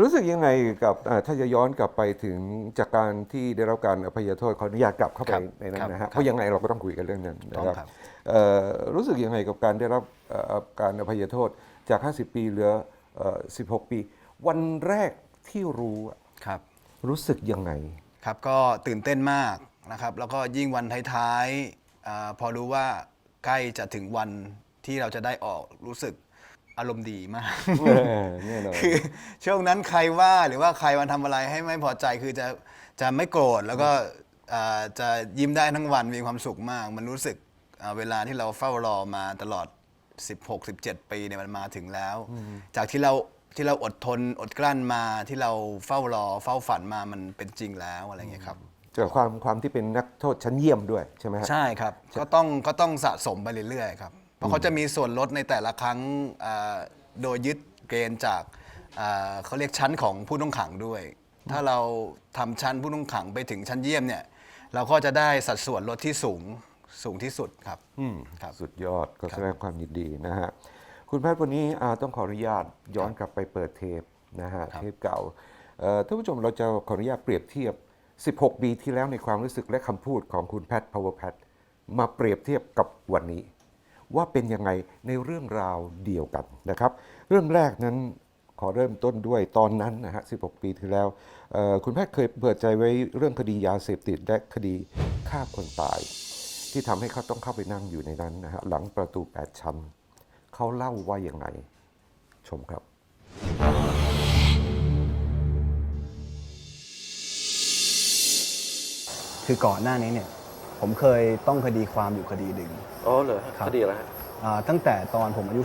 รู้สึกยังไงกับอ่าถ้าจะย้อนกลับไปถึงจากการที่ได้รับการอภัยโทษขออนุญาตกลับเข้าไปครับในนั้นนะครัฮะบเพราะยังไงเราก็ต้องคุยกันเรื่องนั้นนะต้องครับครับเอ่อรู้สึกยังไงกับการได้รับเอ่อการอภัยโทษจาก 50 ปีเหลือเอ่อ16 ปี วันแรกที่รู้อะครับรู้สึกยังไงครับก็ตื่นเต้นมากนะครับ แล้วก็ยิ่งวันท้ายๆอาพอรู้ว่าใกล้จะถึงวันที่เราจะได้ออกรู้สึก อารมณ์ดีมากแน่นอนคือช่วงนั้นใครว่าหรือว่าใครมาทำอะไรให้ไม่พอใจคือจะจะไม่โกรธแล้วก็อ่าจะยิ้มได้ทั้งวันมีความสุขมาก มันรู้สึกอ่าเวลาที่เราเฝ้ารอมาตลอด 16 17 ปีเนี่ยมันมาถึงแล้ว จากที่เราที่เราอดทนอดกลั้นมาที่เราเฝ้ารอเฝ้าฝันมามันเป็นจริงแล้วอะไรอย่างเงี้ยครับจากความความที่เป็นนักโทษชั้นเยี่ยมด้วยใช่ไหมฮะใช่ครับก็ต้องก็ต้องสะสมไปเรื่อยๆครับ เพราะเขาจะมีส่วนลดในแต่ละครั้งอ่าโดยยึดเกณฑ์จากอ่าเขาเรียกชั้นของผู้ต้องขังด้วย ถ้าเราทำชั้นผู้ต้องขังไปถึงชั้นเยี่ยมเนี่ยเราก็จะได้สัดส่วนลดที่สูงสูงที่สุดครับอืมครับ สุดยอดก็แสดงความยินดีนะฮะ คุณแพทย์วันนี้อ่าต้องขออนุญาตย้อนกลับไปเปิดเทปนะฮะครับเทปเก่าเอ่อท่านผู้ชมเราจะขออนุญาตเปรียบเทียบ 16 ปีที่แล้วในความรู้สึกและคำพูดของคุณแพทย์ power แพทมาเปรียบเทียบกับวันนี้ ว่าเป็นยังไงในเรื่องราวเดียวกันนะครับ เรื่องแรกนั้นขอเริ่มต้นด้วยตอนนั้นนะฮะ 16 ปีที่แล้ว คุณแพทย์เคยเปิดใจไว้เรื่องคดียาเสพติดและคดีฆ่าคนตาย ที่ทำให้เขาต้องเข้าไปนั่งอยู่ในนั้นนะฮะ หลังประตู 8 ชั้น เขาเล่าว่าอย่างไง ชมครับ คือก่อนหน้านี้เนี่ย ผมเคยต้องคดีความอยู่คดีหนึ่ง อ๋อเหรอครับ คดีอะไรฮะอ่าตั้งแต่ตอนผมอายุ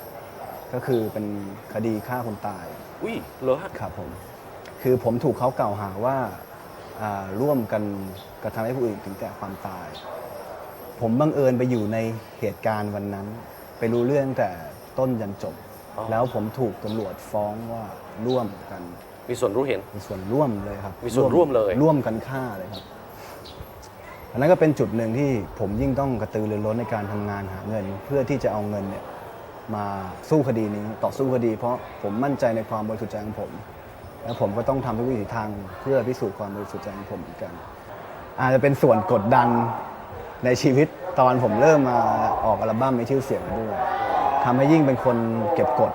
18 ก็คือเป็นคดีฆ่าคนตายอุ้ยเหรอฮะครับผมคือผมถูกเขากล่าวหาว่าอ่าร่วมกันกระทำให้ผู้อื่นถึงแก่ความตาย ผมบังเอิญไปอยู่ในเหตุการณ์วันนั้น ไปรู้เรื่องแต่ต้นยันจบอ๋อแล้วผมถูกตำรวจฟ้องว่าร่วมกันมีส่วนรู้เห็น มีส่วนร่วมเลยครับมีส่วนร่วมเลย ร่วมกันฆ่าเลยครับ อันนั้นก็เป็นจุดหนึ่งที่ผมยิ่งต้องกระตือรือร้นในการทำงานหาเงิน เพื่อที่จะเอาเงินเนี่ยมาสู้คดีนี้ต่อสู้คดี เพราะผมมั่นใจในความบริสุทธิ์ใจของผม แล้วผมก็ต้องทำทุกวิถีทางเพื่อพิสูจน์ความบริสุทธิ์ใจของผมเหมือนกัน อาจจะเป็นส่วนกดดันในชีวิตตอนผมเริ่มมาออกอัลบั้มมีชื่อเสียงด้วยทำให้ยิ่งเป็นคนเก็บกด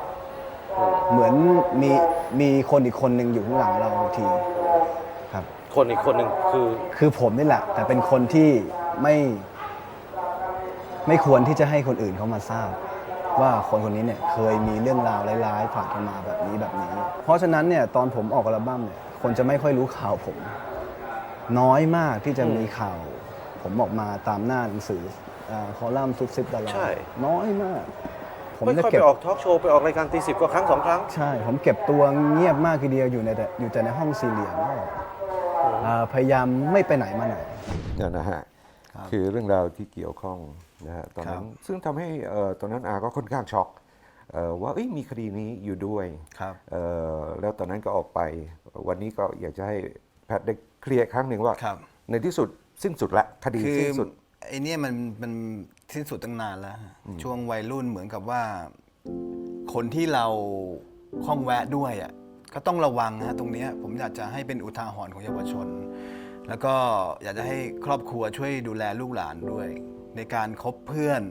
เหมือนมีมีคนอีกคนหนึ่งอยู่ข้างหลังเราทีครับ คนอีกคนหนึ่งคือคือผมนี่แหละ แต่เป็นคนที่ไม่ ไม่ควรที่จะให้คนอื่นเขามาทราบ ว่าคนคนนี้เนี่ยเคยมีเรื่องราวร้ายๆผ่านเข้ามาแบบนี้แบบนี้ เพราะฉะนั้นเนี่ยตอนผมออกอัลบั้มเนี่ยคนจะไม่ค่อยรู้ข่าวผม น้อยมากที่จะมีข่าว ผมออกมาตามหน้าหนังสืออ่าคอลัมน์ซุปซิปดาราใช่ น้อยมาก ผมไม่จะค่อยเก็ไปบออกทอล์กโชว์ ไปออกรายการตีสิบก็ครั้งสองครั้ง ใช่ ผมเก็บตัวเงียบมากทีเดียวอยู่ในแต่อยู่แต่ในห้องสี่เหลี่ยมอ่า พยายามไม่ไปไหนมาไหนเนี่ยนะฮะครับคือเรื่องราวที่เกี่ยวข้องนะฮะตอนนั้นครับซึ่งทำให้เอ่อตอนนั้นอาก็ค่อนข้างช็อกเอ่อว่าเอ้ยมีคดีนี้อยู่ด้วยครับเอ่อแล้วตอนนั้นก็ออกไป วันนี้ก็อยากจะให้แพทย์ได้เคลียร์อีกครั้งหนึ่งว่าครับในที่สุดสิ้นสุดละคดีคือสิ้นสุดไอ้เนี่ยมันมันสิ้นสุดตั้งนานแล้วฮะช่วงวัยรุ่นเหมือนกับว่า คนที่เราข้องแวะด้วยอะ ก็ต้องระวังนะตรงนี้ผมอยากจะให้เป็นอุทาหรณ์ของเยาวชน แล้วก็อยากจะให้ครอบครัวช่วยดูแลลูกหลานด้วย ในการคบเพื่อน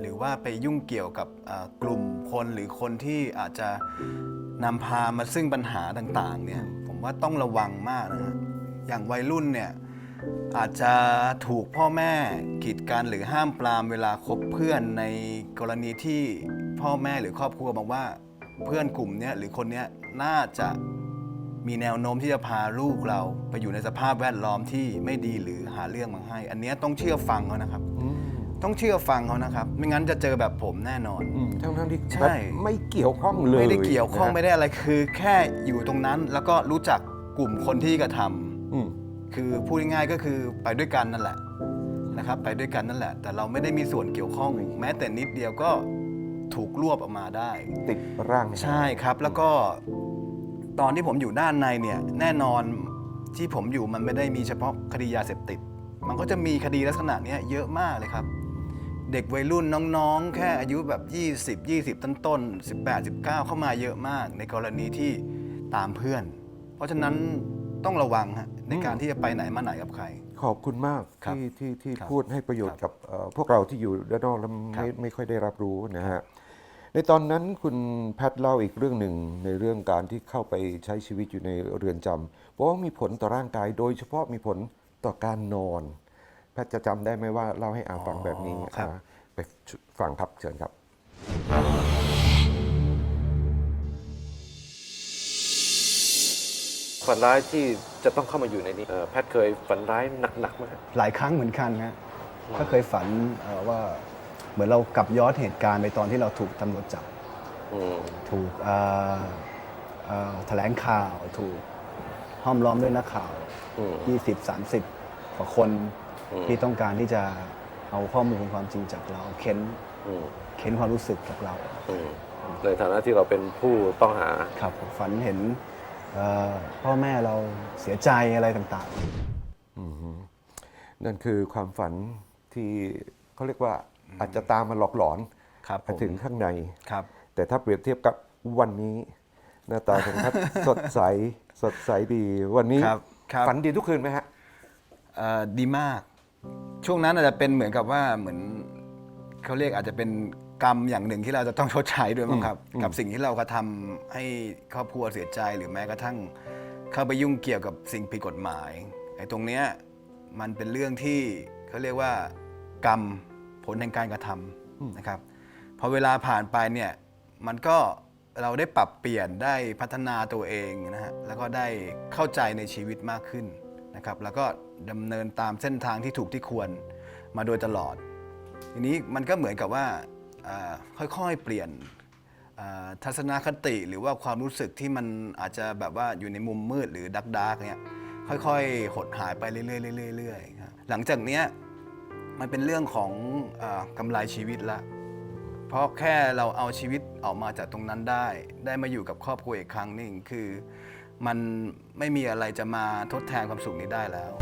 หรือว่าไปยุ่งเกี่ยวกับกลุ่มคนหรือคนที่อาจจะนำพามาซึ่งปัญหาต่างๆเนี่ยผมว่าต้องระวังมากนะฮะอย่างวัยรุ่นเนี่ยอาจจะถูกพ่อแม่กีดกันหรือห้ามปรามเวลาคบเพื่อนในกรณีที่พ่อแม่หรือครอบครัวบอกว่า เพื่อนกลุ่มเนี้ยหรือคนเนี้ยน่าจะมีแนวโน้มที่จะพาลูกเราไปอยู่ในสภาพแวดล้อมที่ไม่ดีหรือหาเรื่องมาให้ อันเนี้ยต้องเชื่อฟังเขานะครับ ต้องเชื่อฟังเขานะครับ ไม่งั้นจะเจอแบบผมแน่นอน ทั้งทั้งๆที่ใช่แพทย์ไม่เกี่ยวข้องเลยไม่ได้เกี่ยวข้องนะฮะไม่ได้อะไรคือ แค่อยู่ตรงนั้นแล้วก็รู้จักกลุ่มคนที่กระทำ อืม คือพูดง่ายๆก็คือไปด้วยกันนั่นแหละนะครับ ไปด้วยกันนั่นแหละ แต่เราไม่ได้มีส่วนเกี่ยวข้องแม้แต่นิดเดียวก็ ถูกรวบออกมาได้ ติดร่างใช่ครับ แล้วก็ตอนที่ผมอยู่ด้านในเนี่ยแน่นอนที่ผมอยู่มันไม่ได้มีเฉพาะคดียาเสพติด มันก็จะมีคดีลักษณะเนี้ยเยอะมากเลยครับ เด็กวัยรุ่นน้องๆ แค่อายุแบบ 20 20 ต้นต้นๆ18 19 เข้ามาเยอะมาก ในกรณีที่ตามเพื่อน เพราะฉะนั้นต้องระวังฮะในการที่จะไปไหนมาไหนกับใคร ขอบคุณมากครับที่ที่ที่ครับพูดให้ประโยชน์ครักับบเอ่อพวกเราที่อยู่ด้านนอกแล้วครับไม่ไม่ค่อยได้รับรู้นะฮะในตอนนั้นคุณแพทย์เล่าอีกเรื่องหนึ่งในเรื่องการที่เข้าไปใช้ชีวิตอยู่ในเรือนจำเพราะว่ามีผลต่อร่างกาย โดยเฉพาะมีผลต่อการนอน แพทย์จะจำได้ไหมว่าเล่าให้อาฟังแบบนี้ครับ อ่าไปฟังครับเชิญครับ ฝันร้ายที่จะต้องเข้ามาอยู่ในนี้เอ่อแพทย์เคยฝันร้ายหนักๆไหมครับหลายครั้งเหมือนกันนะก็เคยฝันเอ่อว่าเหมือนเรากลับย้อนเหตุการณ์ไปตอนที่เราถูกตำรวจจับอืมถูกเอ่อเอ่อแถลงข่าวถูกห้อมล้อมด้วยนักข่าวอืม20 30กว่าคนอืมที่ต้องการที่จะเอาข้อมูลความจริงจากเราเค้นอืมเค้นความรู้สึกกับเราอืมในฐานะที่เราเป็นผู้ต้องหาครับผมฝันเห็นเอ่อ พ่อแม่เราเสียใจอะไรต่างอืมฮึนั่นคือความฝันที่เขาเรียกว่าอาจจะตามมาหลอกหลอนครับผมถึงข้างในครับ แต่ถ้าเปรียบเทียบกับวันนี้ หน้าตาของแพทย์สดใสสดใสดีวันนี้ครับครับฝันดีทุกคืนไหมฮะเอ่อดีมาก ช่วงนั้นอาจจะเป็นเหมือนกับว่าเหมือนเขาเรียกอาจจะเป็น กรรมอย่างหนึ่งที่เราจะต้องชดใช้ด้วยมั้งครับ กับสิ่งที่เรากระทำให้ครอบครัวเสียใจหรือแม้กระทั่งเข้าไปยุ่งเกี่ยวกับสิ่งผิดกฎหมายไอ้ตรงเนี้ยมันเป็นเรื่องที่เขาเรียกว่ากรรมผลแห่งการกระทำนะครับพอเวลาผ่านไปเนี่ยมันก็เราได้ปรับเปลี่ยนได้พัฒนาตัวเองนะฮะแล้วก็ได้เข้าใจในชีวิตมากขึ้นนะครับ แล้วก็ดำเนินตามเส้นทางที่ถูกที่ควรมาโดยตลอด ทีนี้มันก็เหมือนกับว่าอ่า ค่อยๆเปลี่ยนทัศนคติหรือว่าความรู้สึกที่มันอาจจะแบบว่าอยู่ในมุมมืดหรือดักดักเนี่ยค่อยๆ หดหายไปเรื่อยๆเรื่อยๆหลังจากเนี้ยมันเป็นเรื่องของอกำไรชีวิตละ เพราะแค่เราเอาชีวิตออกมาจากตรงนั้นได้ ได้มาอยู่กับครอบครัวอีกครั้งหนึ่งคือ มันไม่มีอะไรจะมาทดแทนความสุขนี้ได้แล้ว